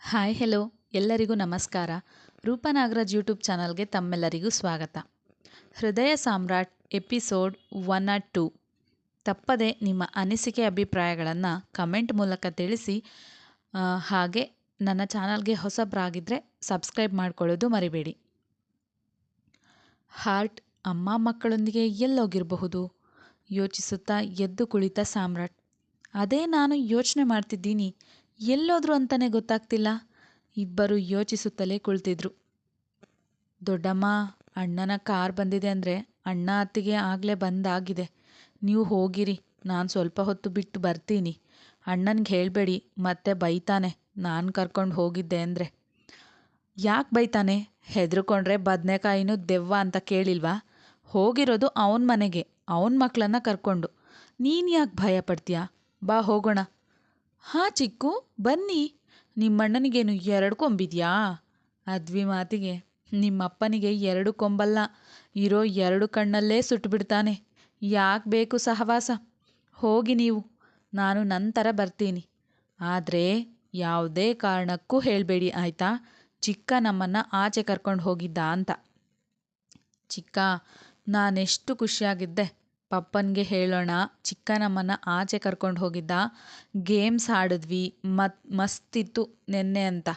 Hi hello ಎಲ್ಲರಿಗೂ ನಮಸ್ಕಾರ. ರೂಪನಾಗರಾಜ್ YouTube ಚಾನಲ್ಗೆ ತಮ್ಮೆಲ್ಲರಿಗೂ ಸ್ವಾಗತ. Hridaya Samrat episode one eight two. ತಪ್ಪದೆ ನಿಮ್ಮ ಅನಿಸಿಕೆ ಅಭಿಪ್ರಾಯಗಳನ್ನು ಕಮೆಂಟ್ ಮೂಲಕ ತಿಳಿಸಿ ಹಾಗೆ ನನ್ನ ಚಾನಲ್ಗೆ ಹೊಸಬ್ರಾಗಿದ್ದರೆ ಸಬ್ಸ್ಕ್ರೈಬ್ ಮಾಡ್ಕೊಳ್ಳೋದು ಮರಿಬೇಡಿ. ಹಾರ್ಟ್ ಅಮ್ಮ ಮಕ್ಕಳೊಂದಿಗೆ ಎಲ್ಲೋಗಿರಬಹುದು, ಯೋಚಿಸುತ್ತಾ ಎದ್ದು ಕುಳಿತ ಸಾಮ್ರಾಟ್. ಅದೇ ನಾನು ಯೋಚನೆ ಮಾಡ್ತಿದ್ದೀನಿ. ಎಲ್ಲೋದ್ರು ಅಂತಲೇ ಗೊತ್ತಾಗ್ತಿಲ್ಲ. ಇಬ್ಬರು ಯೋಚಿಸುತ್ತಲೇ ಕುಳಿತಿದ್ರು. ದೊಡ್ಡಮ್ಮ, ಅಣ್ಣನ ಕಾರ್ ಬಂದಿದೆ ಅಂದರೆ ಅಣ್ಣ ಅತ್ತಿಗೆ ಆಗಲೇ ಬಂದಾಗಿದೆ. ನೀವು ಹೋಗಿರಿ. ನಾನು ಸ್ವಲ್ಪ ಹೊತ್ತು ಬಿಟ್ಟು ಬರ್ತೀನಿ. ಅಣ್ಣನಿಗೆ ಹೇಳಬೇಡಿ, ಮತ್ತೆ ಬೈತಾನೆ. ನಾನು ಕರ್ಕೊಂಡು ಹೋಗಿದ್ದೆ ಅಂದರೆ. ಯಾಕೆ ಬೈತಾನೆ? ಹೆದರ್ಕೊಂಡ್ರೆ ಬದನೆಕಾಯಿನೂ ದೆವ್ವ ಅಂತ ಕೇಳಿಲ್ವಾ? ಹೋಗಿರೋದು ಅವನ ಮನೆಗೆ, ಅವನ ಮಕ್ಕಳನ್ನ ಕರ್ಕೊಂಡು. ನೀನು ಯಾಕೆ ಭಯ ಪಡ್ತೀಯಾ ಬಾ ಹೋಗೋಣ. ಹಾಂ ಚಿಕ್ಕು, ಬನ್ನಿ. ನಿಮ್ಮಣ್ಣನಿಗೇನು ಎರಡು ಕೊಂಬಿದ್ಯಾ? ಅದ್ವಿ ಮಾತಿಗೆ. ನಿಮ್ಮಪ್ಪನಿಗೆ ಎರಡು ಕೊಂಬಲ್ಲ. ಇರೋ ಎರಡು ಕಣ್ಣಲ್ಲೇ ಸುಟ್ಟುಬಿಡ್ತಾನೆ ಯಾಕೆ ಬೇಕು ಸಹವಾಸ? ಹೋಗಿ ನೀವು. ನಾನು ನಂತರ ಬರ್ತೀನಿ. ಆದರೆ ಯಾವುದೇ ಕಾರಣಕ್ಕೂ ಹೇಳಬೇಡಿ, ಆಯಿತಾ? ಚಿಕ್ಕ ನಮ್ಮನ್ನು ಆಚೆ ಕರ್ಕೊಂಡು ಹೋಗಿದ್ದ ಅಂತ. ಚಿಕ್ಕ, ನಾನೆಷ್ಟು ಖುಷಿಯಾಗಿದ್ದೆ. ಪಪ್ಪನಿಗೆ ಹೇಳೋಣ. ಚಿಕ್ಕ ನಮ್ಮನ್ನು ಆಚೆ ಕರ್ಕೊಂಡು ಹೋಗಿದ್ದ. ಗೇಮ್ಸ್ ಆಡಿದ್ವಿ. ಮತ್, ಮಸ್ತಿತ್ತು ನೆನ್ನೆ ಅಂತ.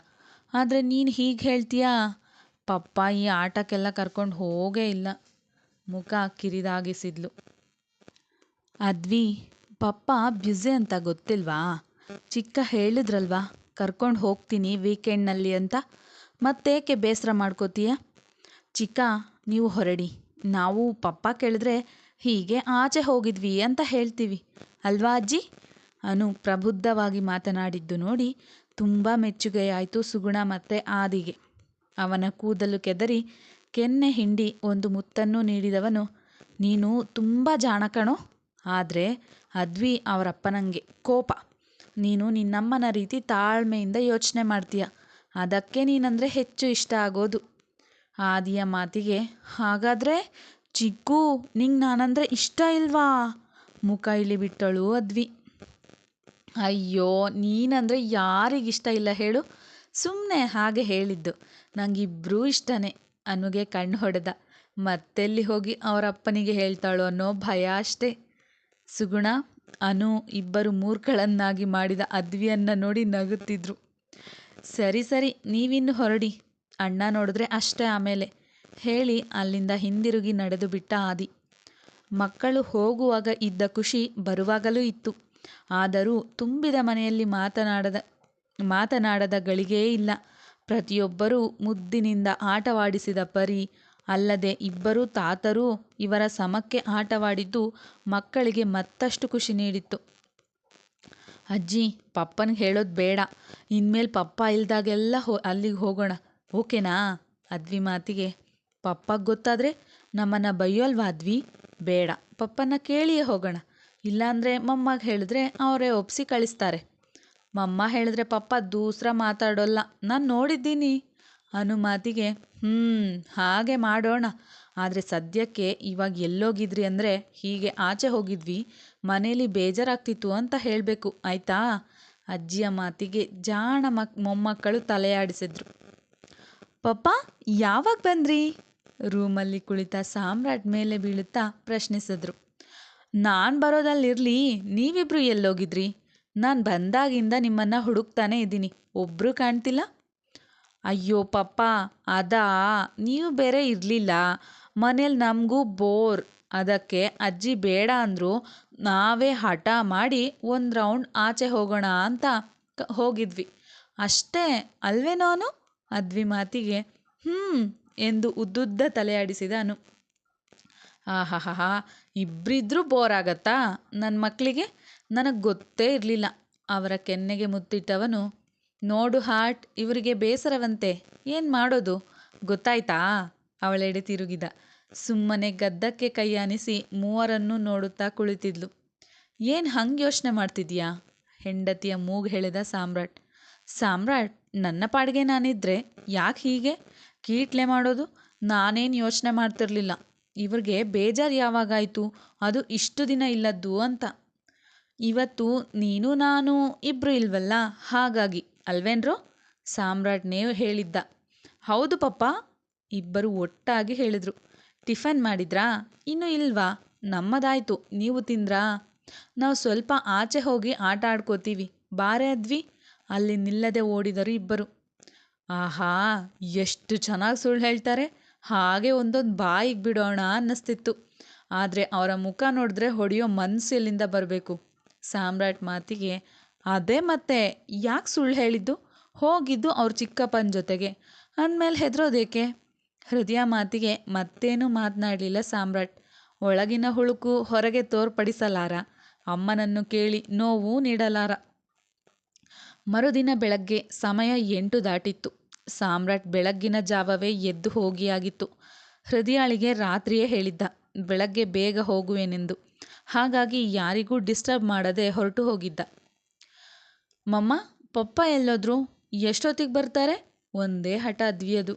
ಆದರೆ ನೀನು ಹೀಗೆ ಹೇಳ್ತೀಯಾ? ಪಪ್ಪ ಈ ಆಟಕ್ಕೆಲ್ಲ ಕರ್ಕೊಂಡು ಹೋಗೇ ಇಲ್ಲ. ಮುಖ ಕಿರಿದಾಗಿಸಿದ್ಲು. ಅದ್ವಿ, ಪಪ್ಪ ಬ್ಯುಸಿ ಅಂತ ಗೊತ್ತಿಲ್ವಾ? ಚಿಕ್ಕ ಹೇಳಿದ್ರಲ್ವಾ, ಕರ್ಕೊಂಡು ಹೋಗ್ತೀನಿ ವೀಕೆಂಡ್ನಲ್ಲಿ ಅಂತ. ಮತ್ತೇಕೆ ಬೇಸರ ಮಾಡ್ಕೋತೀಯ? ಚಿಕ್ಕ, ನೀವು ಹೊರಡಿ. ನಾವು ಪಪ್ಪ ಕೇಳಿದ್ರೆ ಹೀಗೆ ಆಚೆ ಹೋಗಿದ್ವಿ ಅಂತ ಹೇಳ್ತೀವಿ. ಅಲ್ವಾ ಅಜ್ಜಿ? ಅನು ಪ್ರಬುದ್ಧವಾಗಿ ಮಾತನಾಡಿದ್ದು ನೋಡಿ ತುಂಬ ಮೆಚ್ಚುಗೆಯಾಯಿತು ಸುಗುಣ ಮತ್ತೆ ಆದಿಗೆ. ಅವನ ಕೂದಲು ಕೆದರಿ ಕೆನ್ನೆ ಹಿಂಡಿ ಒಂದು ಮುತ್ತನ್ನು ನೀಡಿದವನು, ನೀನು ತುಂಬ ಜಾಣಕಣೋ ಆದರೆ ಅದ್ವಿ ಅವರಪ್ಪನಂಗೆ ಕೋಪ. ನೀನು ನಿನ್ನಮ್ಮನ ರೀತಿ ತಾಳ್ಮೆಯಿಂದ ಯೋಚನೆ ಮಾಡ್ತೀಯ, ಅದಕ್ಕೆ ನೀನಂದರೆ ಹೆಚ್ಚು ಇಷ್ಟ ಆಗೋದು. ಆದಿಯ ಮಾತಿಗೆ, ಹಾಗಾದರೆ ಚಿಕ್ಕು, ನಿಂಗೆ ನಾನಂದರೆ ಇಷ್ಟ ಇಲ್ವಾ? ಮುಖ ಇಳಿಬಿಟ್ಟಳು ಅದ್ವಿ. ಅಯ್ಯೋ, ನೀನಂದರೆ ಯಾರಿಗಿಷ್ಟ ಇಲ್ಲ ಹೇಳು? ಸುಮ್ಮನೆ ಹಾಗೆ ಹೇಳಿದ್ದು. ನಂಗಿಬ್ರೂ ಇಷ್ಟನೇ. ಅನುಗೆ ಕಣ್ಣು ಹೊಡೆದ. ಮತ್ತೆಲ್ಲಿ ಹೋಗಿ ಅವರಪ್ಪನಿಗೆ ಹೇಳ್ತಾಳೋ ಅನ್ನೋ ಭಯ ಅಷ್ಟೇ. ಸುಗುಣ, ಅನು ಇಬ್ಬರು ಮೂರ್ಖಳನ್ನಾಗಿ ಮಾಡಿದ ಅದ್ವಿಯನ್ನು ನೋಡಿ ನಗುತ್ತಿದ್ರು. ಸರಿ ಸರಿ, ನೀವಿನ್ನು ಹೊರಡಿ. ಅಣ್ಣ ನೋಡಿದ್ರೆ ಅಷ್ಟೇ ಆಮೇಲೆ. ಹೇಳಿ ಅಲ್ಲಿಂದ ಹಿಂದಿರುಗಿ ನಡೆದು ಬಿಟ್ಟ ಆದಿ. ಮಕ್ಕಳು ಹೋಗುವಾಗ ಇದ್ದ ಖುಷಿ ಬರುವಾಗಲೂ ಇತ್ತು. ಆದರೂ ತುಂಬಿದ ಮನೆಯಲ್ಲಿ ಮಾತನಾಡದ ಮಾತನಾಡದ ಗಳಿಗೆಯೇ ಇಲ್ಲ. ಪ್ರತಿಯೊಬ್ಬರೂ ಮುದ್ದಿನಿಂದ ಆಟವಾಡಿಸಿದ ಪರಿ, ಅಲ್ಲದೆ ಇಬ್ಬರೂ ತಾತರೂ ಇವರ ಸಮಕ್ಕೆ ಆಟವಾಡಿದ್ದು ಮಕ್ಕಳಿಗೆ ಮತ್ತಷ್ಟು ಖುಷಿ ನೀಡಿತ್ತು. ಅಜ್ಜಿ ಪಪ್ಪನಿಗೆ ಹೇಳೋದು ಬೇಡ. ಇನ್ಮೇಲೆ ಪಪ್ಪ ಇಲ್ದಾಗೆಲ್ಲ ಹೋ, ಅಲ್ಲಿಗೆ ಹೋಗೋಣ. ಓಕೆನಾ? ಅದ್ವಿ ಮಾತಿಗೆ. ಪಪ್ಪಗೆ ಗೊತ್ತಾದರೆ ನಮ್ಮನ್ನು ಬೈಯೋಲ್ವಾ ಅದ್ವಿ? ಬೇಡ. ಪಪ್ಪನ ಕೇಳಿಯೇ ಹೋಗೋಣ. ಇಲ್ಲಾಂದರೆ ಮಮ್ಮಗೆ ಹೇಳಿದ್ರೆ ಅವರೇ ಒಪ್ಸಿ ಕಳಿಸ್ತಾರೆ. ಮಮ್ಮ ಹೇಳಿದ್ರೆ ಪಪ್ಪ ದೂಸ್ರ ಮಾತಾಡೋಲ್ಲ. ನಾನು ನೋಡಿದ್ದೀನಿ. ಅನುಮಾತಿಗೆ ಹ್ಞೂ ಹಾಗೆ ಮಾಡೋಣ. ಆದರೆ ಸದ್ಯಕ್ಕೆ ಇವಾಗ ಎಲ್ಲೋಗಿದ್ರಿ ಅಂದರೆ ಹೀಗೆ ಆಚೆ ಹೋಗಿದ್ವಿ. ಮನೇಲಿ ಬೇಜಾರಾಗ್ತಿತ್ತು ಅಂತ ಹೇಳಬೇಕು. ಆಯಿತಾ? ಅಜ್ಜಿಯ ಮಾತಿಗೆ ಜಾಣ ಮಕ್, ಮೊಮ್ಮಕ್ಕಳು ತಲೆಯಾಡಿಸಿದ್ರು. ಪಪ್ಪ, ಯಾವಾಗ ಬಂದ್ರಿ? ರೂಮಲ್ಲಿ ಕುಳಿತ ಸಾಮ್ರಾಟ್ ಮೇಲೆ ಬೀಳುತ್ತಾ ಪ್ರಶ್ನಿಸಿದ್ರು. ನಾನು ಬರೋದಲ್ಲಿರಲಿ, ನೀವಿಬ್ರು ಎಲ್ಲೋಗಿದ್ರಿ? ನಾನು ಬಂದಾಗಿಂದ ನಿಮ್ಮನ್ನು ಹುಡುಕ್ತಾನೆ ಇದ್ದೀನಿ. ಒಬ್ಬರು ಕಾಣ್ತಿಲ್ಲ? ಅಯ್ಯೋ ಪಪ್ಪ, ಅದಾ, ನೀವು ಬೇರೆ ಇರಲಿಲ್ಲ. ಮನೇಲಿ ನಮಗೂ ಬೋರ್. ಅದಕ್ಕೆ ಅಜ್ಜಿ ಬೇಡ ಅಂದರು. ನಾವೇ ಹಠ ಮಾಡಿ ಒಂದು ರೌಂಡ್ ಆಚೆ ಹೋಗೋಣ ಅಂತ ಹೋಗಿದ್ವಿ. ಅಷ್ಟೇ, ಅಲ್ವೇ ನಾನು? ಅದ್ವಿ ಮಾತಿಗೆ. ಹ್ಞೂ ಎಂದು ಉದ್ದುದ್ದ ತಲೆಯಾಡಿಸಿದ ಅನು. ಆಹಾಹಾ ಇಬ್ಬರಿದ್ರೂ ಬೋರ್ ಆಗತ್ತಾ? ನನ್ನ ಮಕ್ಕಳಿಗೆ ನನಗೆ ಗೊತ್ತೇ ಇರಲಿಲ್ಲ. ಅವರ ಕೆನ್ನೆಗೆ ಮುತ್ತಿಟ್ಟವನು, ನೋಡು ಹಾರ್ಟ್, ಇವರಿಗೆ ಬೇಸರವಂತೆ. ಏನು ಮಾಡೋದು? ಗೊತ್ತಾಯ್ತಾ? ಅವಳೆಡೆ ತಿರುಗಿದ. ಸುಮ್ಮನೆ ಗದ್ದಕ್ಕೆ ಕೈಯಾನಿಸಿ ಮೂವರನ್ನೂ ನೋಡುತ್ತಾ ಕುಳಿತಿದ್ಲು. ಏನು ಹಂಗೆ ಯೋಚನೆ ಮಾಡ್ತಿದ್ಯಾ? ಹೆಂಡತಿಯ ಮೂಗು ಹೇಳಿದ ಸಾಮ್ರಾಟ್. ಸಾಮ್ರಾಟ್, ನನ್ನ ಪಾಡಿಗೆ ನಾನಿದ್ರೆ ಯಾಕೆ ಹೀಗೆ? ಕೀಟ್ಲೆ ಮಾಡೋದು ನಾನೇನು ಯೋಚನೆ ಮಾಡ್ತಿರ್ಲಿಲ್ಲ. ಇವ್ರಿಗೆ ಬೇಜಾರು ಯಾವಾಗಾಯಿತು? ಅದು ಇಷ್ಟು ದಿನ ಇಲ್ಲದ್ದು ಅಂತ. ಇವತ್ತು ನೀನು ನಾನು ಇಬ್ಬರು ಇಲ್ವಲ್ಲ? ಹಾಗಾಗಿ, ಅಲ್ವೇನ್ರೋ? ಸಾಮ್ರಾಟ್ನೇ ಹೇಳಿದ್ದ. ಹೌದು ಪಪ್ಪ, ಇಬ್ಬರು ಒಟ್ಟಾಗಿ ಹೇಳಿದ್ರು. ಟಿಫನ್ ಮಾಡಿದ್ರಾ? ಇನ್ನೂ ಇಲ್ವಾ? ನಮ್ಮದಾಯ್ತು. ನೀವು ತಿಂದ್ರಾ? ನಾವು ಸ್ವಲ್ಪ ಆಚೆ ಹೋಗಿ ಆಟ ಆಡ್ಕೋತೀವಿ. ಬಾರೆ ಅದ್ವಿ. ಅಲ್ಲಿ ನಿಲ್ಲದೆ ಓಡಿದರು ಇಬ್ಬರು. ಆಹಾ, ಎಷ್ಟು ಚೆನ್ನಾಗಿ ಸುಳ್ಳು ಹೇಳ್ತಾರೆ. ಹಾಗೆ ಒಂದೊಂದು ಬಾಯಿಗೆ ಬಿಡೋಣ ಅನ್ನಿಸ್ತಿತ್ತು. ಆದರೆ ಅವರ ಮುಖ ನೋಡಿದ್ರೆ ಹೊಡೆಯೋ ಮನಸ್ಸು ಎಲ್ಲಿಂದ ಬರಬೇಕು? ಸಾಮ್ರಾಟ್ ಮಾತಿಗೆ, ಅದೇ ಮತ್ತೆ, ಯಾಕೆ ಸುಳ್ಳು ಹೇಳಿದ್ದು? ಹೋಗಿದ್ದು ಅವ್ರ ಚಿಕ್ಕಪ್ಪನ ಜೊತೆಗೆ. ಅಂದಮೇಲೆ ಹೆದರೋದೇಕೆ ಹೃದಯ ಮಾತಿಗೆ, ಮತ್ತೇನೂ ಮಾತನಾಡಲಿಲ್ಲ ಸಾಮ್ರಾಟ್. ಒಳಗಿನ ಹುಳುಕು ಹೊರಗೆ ತೋರ್ಪಡಿಸಲಾರ? ಅಮ್ಮನನ್ನು ಕೇಳಿ ನೋವು ನೀಡಲಾರ? ಮರುದಿನ ಬೆಳಗ್ಗೆ ಸಮಯ ಎಂಟು ದಾಟಿತ್ತು. ಸಾಮ್ರಾಟ್ ಬೆಳಗ್ಗಿನ ಜಾವವೇ ಎದ್ದು ಹೋಗಿಯಾಗಿತ್ತು. ಹೃದಯಾಳಿಗೆ ರಾತ್ರಿಯೇ ಹೇಳಿದ್ದ, ಬೆಳಗ್ಗೆ ಬೇಗ ಹೋಗುವೆನೆಂದು. ಹಾಗಾಗಿ ಯಾರಿಗೂ ಡಿಸ್ಟರ್ಬ್ ಮಾಡದೆ ಹೊರಟು ಹೋಗಿದ್ದ. ಮಮ್ಮ, ಪಪ್ಪ ಎಲ್ಲೋದ್ರು? ಎಷ್ಟೊತ್ತಿಗೆ ಬರ್ತಾರೆ? ಒಂದೇ ಹಠ ದ್ವಿಯದು.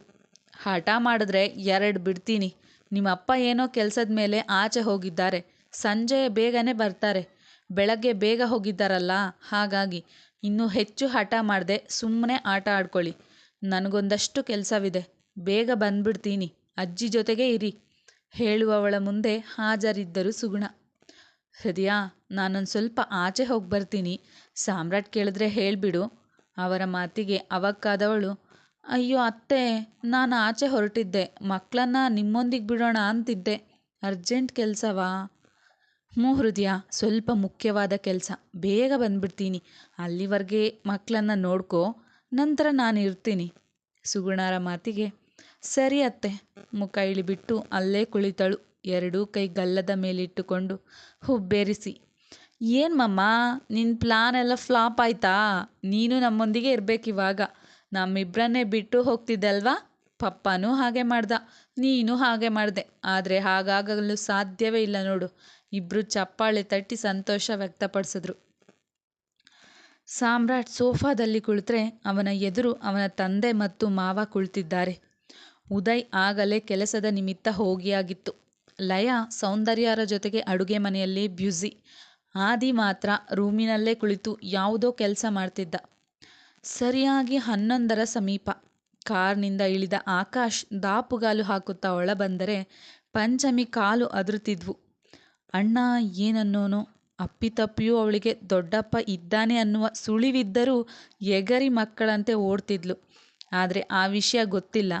ಹಠ ಮಾಡಿದ್ರೆ ಎರಡು ಬಿಡ್ತೀನಿ. ನಿಮ್ಮ ಅಪ್ಪ ಏನೋ ಕೆಲಸದ ಮೇಲೆ ಆಚೆ ಹೋಗಿದ್ದಾರೆ. ಸಂಜೆ ಬೇಗನೆ ಬರ್ತಾರೆ. ಬೆಳಗ್ಗೆ ಬೇಗ ಹೋಗಿದ್ದಾರಲ್ಲ, ಹಾಗಾಗಿ ಇನ್ನೂ ಹೆಚ್ಚು ಹಠ ಮಾಡದೆ ಸುಮ್ಮನೆ ಆಟ ಆಡ್ಕೊಳ್ಳಿ. ನನಗೊಂದಷ್ಟು ಕೆಲಸವಿದೆ. ಬೇಗ ಬಂದ್ಬಿಡ್ತೀನಿ. ಅಜ್ಜಿ ಜೊತೆಗೆ ಇರಿ. ಹೇಳುವವಳ ಮುಂದೆ ಹಾಜರಿದ್ದರು ಸುಗುಣ. ಹೃದಯ, ನಾನೊಂದು ಸ್ವಲ್ಪ ಆಚೆ ಹೋಗಿ ಬರ್ತೀನಿ. ಸಾಮ್ರಾಟ್ ಕೇಳಿದ್ರೆ ಹೇಳಿಬಿಡು. ಅವರ ಮಾತಿಗೆ ಅವಕ್ಕಾದವಳು, ಅಯ್ಯೋ ಅತ್ತೆ, ನಾನು ಆಚೆ ಹೊರಟಿದ್ದೆ. ಮಕ್ಕಳನ್ನ ನಿಮ್ಮೊಂದಿಗೆ ಬಿಡೋಣ ಅಂತಿದ್ದೆ. ಅರ್ಜೆಂಟ್ ಕೆಲಸವಾ? ಹ್ಞೂ ಹೃದಯ, ಸ್ವಲ್ಪ ಮುಖ್ಯವಾದ ಕೆಲಸ. ಬೇಗ ಬಂದ್ಬಿಡ್ತೀನಿ. ಅಲ್ಲಿವರೆಗೆ ಮಕ್ಕಳನ್ನ ನೋಡ್ಕೋ. ನಂತರ ನಾನು ಇರ್ತೀನಿ ಸುಗುಣಾರ ಮಾತಿಗೆ, ಸರಿ ಅತ್ತೆ. ಮುಖ ಇಳಿಬಿಟ್ಟು ಅಲ್ಲೇ ಕುಳಿತಳು. ಎರಡೂ ಕೈ ಗಲ್ಲದ ಮೇಲಿಟ್ಟುಕೊಂಡು ಹುಬ್ಬೇರಿಸಿ, ಏನು ಮಮ್ಮ ನಿನ್ನ ಪ್ಲಾನ್ ಎಲ್ಲ ಫ್ಲಾಪ್ ಆಯ್ತಾ? ನೀನು ನಮ್ಮೊಂದಿಗೆ ಇರಬೇಕಿವಾಗ ನಮ್ಮಿಬ್ಬರನ್ನೇ ಬಿಟ್ಟು ಹೋಗ್ತಿದ್ದಲ್ವಾ ಪಪ್ಪನೂ ಹಾಗೆ ಮಾಡ್ದ, ನೀನು ಹಾಗೆ ಮಾಡಿದೆ. ಆದರೆ ಹಾಗಾಗಲು ಸಾಧ್ಯವೇ ಇಲ್ಲ ನೋಡು. ಇಬ್ಬರು ಚಪ್ಪಾಳೆ ತಟ್ಟಿ ಸಂತೋಷ ವ್ಯಕ್ತಪಡಿಸಿದ್ರು. ಸಾಮ್ರಾಟ್ ಸೋಫಾದಲ್ಲಿ ಕುಳಿತರೆ ಅವನ ಎದುರು ಅವನ ತಂದೆ ಮತ್ತು ಮಾವ ಕುಳಿತಿದ್ದಾರೆ. ಉದಯ್ ಆಗಲೇ ಕೆಲಸದ ನಿಮಿತ್ತ ಹೋಗಿಯಾಗಿತ್ತು. ಲಯ ಸೌಂದರ್ಯರ ಜೊತೆಗೆ ಅಡುಗೆ ಮನೆಯಲ್ಲಿ ಬ್ಯುಸಿ. ಆದಿ ಮಾತ್ರ ರೂಮಿನಲ್ಲೇ ಕುಳಿತು ಯಾವುದೋ ಕೆಲಸ ಮಾಡ್ತಿದ್ದ. ಸರಿಯಾಗಿ ಹನ್ನೊಂದರ ಸಮೀಪ. ಕಾರ್ನಿಂದ ಇಳಿದ ಆಕಾಶ್ ದಾಪುಗಾಲು ಹಾಕುತ್ತಾ ಒಳಬಂದರೆ ಪಂಚಮಿ ಕಾಲು ಅದುರುತ್ತಿದ್ವು. ಅಣ್ಣ, ಏನನ್ನೋನೋ? ಅಪ್ಪಿತಪ್ಪಿಯೂ ಅವಳಿಗೆ, ದೊಡ್ಡಪ್ಪ ಇದ್ದಾನೆ ಅನ್ನುವ ಸುಳಿವಿದ್ದರೂ ಎಗರಿ ಮಕ್ಕಳಂತೆ ಓಡ್ತಿದ್ಲು. ಆದರೆ ಆ ವಿಷಯ ಗೊತ್ತಿಲ್ಲ.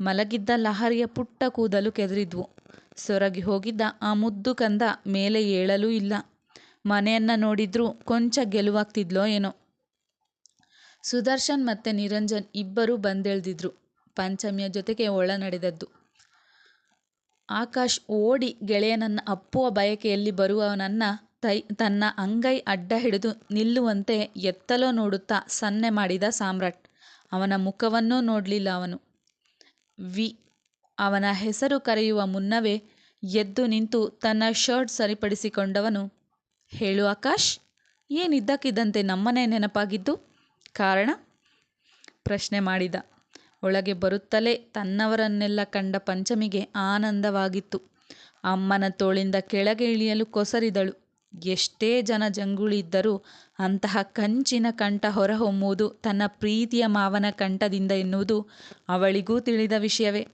ಮಲಗಿದ್ದ ಲಹರಿಯ ಪುಟ್ಟ ಕೂದಲು ಕೆದರಿದ್ವು. ಸೊರಗಿ ಹೋಗಿದ್ದ ಆ ಮುದ್ದು ಕಂದ ಮೇಲೆ ಏಳಲೂ ಇಲ್ಲ. ಮನೆಯನ್ನ ನೋಡಿದ್ರೂ ಕೊಂಚ ಗೆಲುವಾಗ್ತಿದ್ಲೋ ಏನೋ. ಸುದರ್ಶನ್ ಮತ್ತೆ ನಿರಂಜನ್ ಇಬ್ಬರೂ ಬಂದೆಳ್ದಿದ್ರು. ಪಂಚಮಿಯ ಜೊತೆಗೆ ಒಳ ನಡೆದದ್ದು ಆಕಾಶ್ ಓಡಿ ಗೆಳೆಯನನ್ನ ಅಪ್ಪುವ ಬಯಕೆಯಲ್ಲಿ ಬರುವವನನ್ನ ತೈ ತನ್ನ ಅಂಗೈ ಅಡ್ಡ ಹಿಡಿದು ನಿಲ್ಲುವಂತೆ ಎತ್ತಲೋ ನೋಡುತ್ತಾ ಸನ್ನೆ ಮಾಡಿದ ಸಾಮ್ರಾಟ್. ಅವನ ಮುಖವನ್ನೂ ನೋಡಲಿಲ್ಲ ಅವನು. ವಿ, ಅವನ ಹೆಸರು ಕರೆಯುವ ಮುನ್ನವೇ ಎದ್ದು ನಿಂತು ತನ್ನ ಶರ್ಟ್ ಸರಿಪಡಿಸಿಕೊಂಡವನು, ಹೇಳು ಆಕಾಶ್, ಏನಿದ್ದಕ್ಕಿದ್ದಂತೆ ನಮ್ಮನೆ ನೆನಪಾಗಿದ್ದು? ಕಾರಣ? ಪ್ರಶ್ನೆ ಮಾಡಿದ. ಒಳಗೆ ಬರುತ್ತಲೇ ತನ್ನವರನ್ನೆಲ್ಲ ಕಂಡ ಪಂಚಮಿಗೆ ಆನಂದವಾಗಿತ್ತು. ಅಮ್ಮನ ತೋಳಿಂದ ಕೆಳಗೆ ಇಳಿಯಲು ಕೊಸರಿದಳು. ಎಷ್ಟೇ ಜನ ಜಂಗುಳಿದ್ದರೂ ಅಂತಹ ಕಂಚಿನ ಕಂಠ ಹೊರಹೊಮ್ಮುವುದು ತನ್ನ ಪ್ರೀತಿಯ ಮಾವನ ಕಂಠದಿಂದ ಎನ್ನುವುದು ಅವಳಿಗೂ ತಿಳಿದ ವಿಷಯವೇ.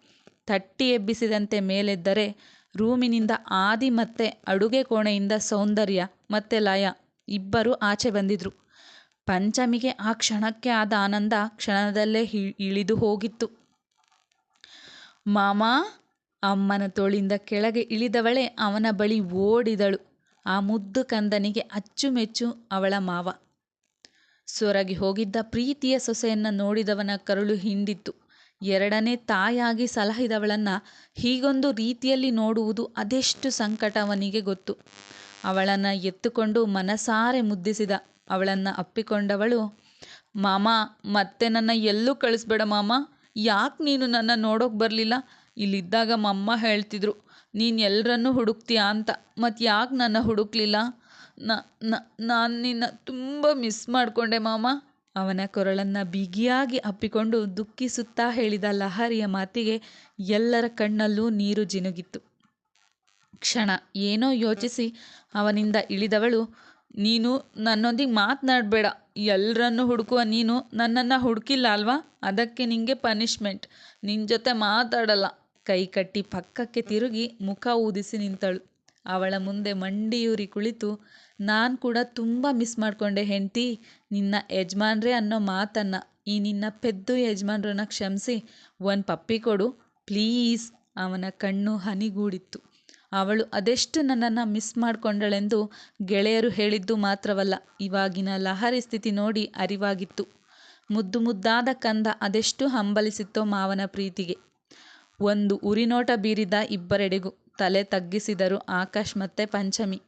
ತಟ್ಟಿ ಎಬ್ಬಿಸಿದಂತೆ ಮೇಲೆದ್ದರೆ ರೂಮಿನಿಂದ ಆದಿ ಮತ್ತೆ ಅಡುಗೆ ಕೋಣೆಯಿಂದ ಸೌಂದರ್ಯ ಮತ್ತೆ ಲಯ ಇಬ್ಬರು ಆಚೆ ಬಂದಿದ್ರು. ಪಂಚಮಿಗೆ ಆ ಕ್ಷಣಕ್ಕೆ ಆದ ಆನಂದ ಕ್ಷಣದಲ್ಲೇ ಇಳಿದು ಹೋಗಿತ್ತು. ಮಾಮ, ಅಮ್ಮನ ತೋಳಿಂದ ಕೆಳಗೆ ಇಳಿದವಳೆ ಅವನ ಬಳಿ ಓಡಿದಳು. ಆ ಮುದ್ದು ಕಂದನಿಗೆ ಅಚ್ಚುಮೆಚ್ಚು ಅವಳ ಮಾವ. ಸೊರಗಿ ಹೋಗಿದ್ದ ಪ್ರೀತಿಯ ಸೊಸೆಯನ್ನ ನೋಡಿದವನ ಕರುಳು ಹಿಂಡಿತ್ತು ಎರಡನೇ ತಾಯಾಗಿ ಸಲಹಿದವಳನ್ನ ಹೀಗೊಂದು ರೀತಿಯಲ್ಲಿ ನೋಡುವುದು ಅದೆಷ್ಟು ಸಂಕಟ ಅವನಿಗೆ ಗೊತ್ತು. ಅವಳನ್ನ ಎತ್ತುಕೊಂಡು ಮನಸಾರೆ ಮುದ್ದಿಸಿದ ಅವಳನ್ನ ಅಪ್ಪಿಕೊಂಡವಳು, ಮಾಮ, ಮತ್ತೆ ನನ್ನ ಎಲ್ಲೂ ಕಳಿಸ್ಬೇಡ ಮಾಮ. ಯಾಕೆ ನೀನು ನನ್ನ ನೋಡೋಕೆ ಬರಲಿಲ್ಲ? ಇಲ್ಲಿದ್ದಾಗ ಮಮ್ಮ ಹೇಳ್ತಿದ್ರು. ನೀನು ಎಲ್ಲರನ್ನೂ ಹುಡುಕ್ತೀಯ ಅಂತ. ಮತ್ತು ಯಾಕೆ ನನ್ನ ಹುಡುಕ್ಲಿಲ್ಲ? ನಾನು ನಿನ್ನ ತುಂಬ ಮಿಸ್ ಮಾಡಿಕೊಂಡೆ ಮಾಮ. ಅವನ ಕೊರಳನ್ನು ಬಿಗಿಯಾಗಿ ಅಪ್ಪಿಕೊಂಡು ದುಃಖಿಸುತ್ತಾ ಹೇಳಿದ ಲಹರಿಯ ಮಾತಿಗೆ ಎಲ್ಲರ ಕಣ್ಣಲ್ಲೂ ನೀರು ಜಿನುಗಿತ್ತು. ಕ್ಷಣ ಏನೋ ಯೋಚಿಸಿ ಅವನಿಂದ ಇಳಿದವಳು, ನೀನು ನನ್ನೊಂದಿಗೆ ಮಾತನಾಡಬೇಡ. ಎಲ್ಲರನ್ನು ಹುಡುಕುವ ನೀನು ನನ್ನನ್ನು ಹುಡುಕಿಲ್ಲ ಅಲ್ವಾ? ಅದಕ್ಕೆ ನಿನಗೆ ಪನಿಷ್ಮೆಂಟ್ ನಿನ್ನ ಜೊತೆ ಮಾತಾಡಲ್ಲ. ಕೈ ಕಟ್ಟಿ ಪಕ್ಕಕ್ಕೆ ತಿರುಗಿ ಮುಖ ಊದಿಸಿ ನಿಂತಳು. ಅವಳ ಮುಂದೆ ಮಂಡಿಯೂರಿ ಕುಳಿತು, ನಾನು ಕೂಡ ತುಂಬ ಮಿಸ್ ಮಾಡಿಕೊಂಡೆ ಹೆಂಡ್ತಿ, ನಿನ್ನ ಯಜಮಾನ್ರೆ ಅನ್ನೋ ಮಾತನ್ನು, ಈ ನಿನ್ನ ಪೆದ್ದು ಯಜಮಾನ್ರನ್ನ ಕ್ಷಮಿಸಿ, ಒಂದು ಪಪ್ಪಿ ಕೊಡು, ಪ್ಲೀಸ್, ಅವನ ಕಣ್ಣು ಹನಿಗೂಡಿತ್ತು. ಅವಳು ಅದೆಷ್ಟು ನನ್ನನ್ನು ಮಿಸ್ ಮಾಡಿಕೊಂಡಳೆಂದು ಗೆಳೆಯರು ಹೇಳಿದ್ದು ಮಾತ್ರವಲ್ಲ, ಇವಾಗಿನ ಲಹರಿ ಸ್ಥಿತಿ ನೋಡಿ ಅರಿವಾಗಿತ್ತು. ಮುದ್ದು ಮುದ್ದಾದ ಕಂದ ಅದೆಷ್ಟು ಹಂಬಲಿಸಿತ್ತೋ ಮಾವನ ಪ್ರೀತಿಗೆ. ಒಂದು ಉರಿನೋಟ ಬೀರಿದ ಇಬ್ಬರೆಡೆಗೂ ತಲೆ ತಗ್ಗಿಸಿದರು ಆಕಾಶ್ ಮತ್ತೆ ಪಂಚಮಿ.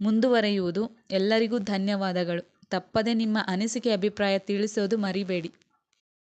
ಮುಂದುವರೆಯುವುದು ಎಲ್ಲರಿಗೂ ಧನ್ಯವಾದಗಳು. ತಪ್ಪದೆ ನಿಮ್ಮ ಅನಿಸಿಕೆ ಅಭಿಪ್ರಾಯ ತಿಳಿಸೋದು ಮರಿಬೇಡಿ.